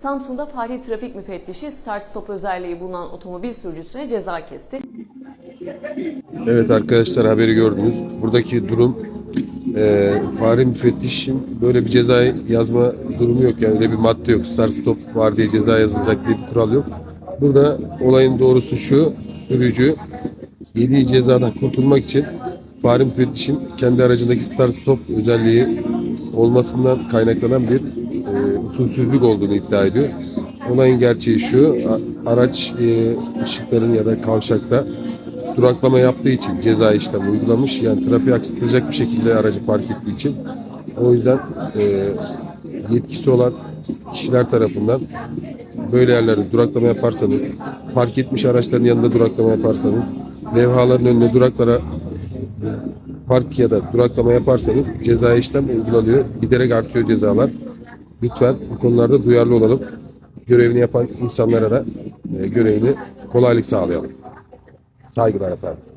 Samsun'da Fahri Trafik Müfettişi start stop özelliği bulunan otomobil sürücüsüne ceza kesti. Evet arkadaşlar haberi gördünüz. Buradaki durum e, fare müfettişin böyle bir ceza yazma durumu yok. Yani öyle bir madde yok. Start stop var diye ceza yazılacak diye bir kural yok. Burada olayın doğrusu şu. Sürücü yediği cezadan kurtulmak için fare müfettişin kendi aracındaki start stop özelliği olmasından kaynaklanan bir usulsüzlük olduğunu iddia ediyor. Olayın gerçeği şu. Araç e, ışıkların ya da kavşakta duraklama yaptığı için ceza işlemi uygulamış. Yani trafiği aksatacak bir şekilde aracı park ettiği için. O yüzden e, yetkisi olan kişiler tarafından böyle yerlerde duraklama yaparsanız, park etmiş araçların yanında duraklama yaparsanız, levhaların önüne duraklara park ya da duraklama yaparsanız ceza işlem uygulanıyor. Giderek artıyor cezalar. Lütfen bu konularda duyarlı olalım. Görevini yapan insanlara da e, görevini kolaylık sağlayalım. Saygılar efendim.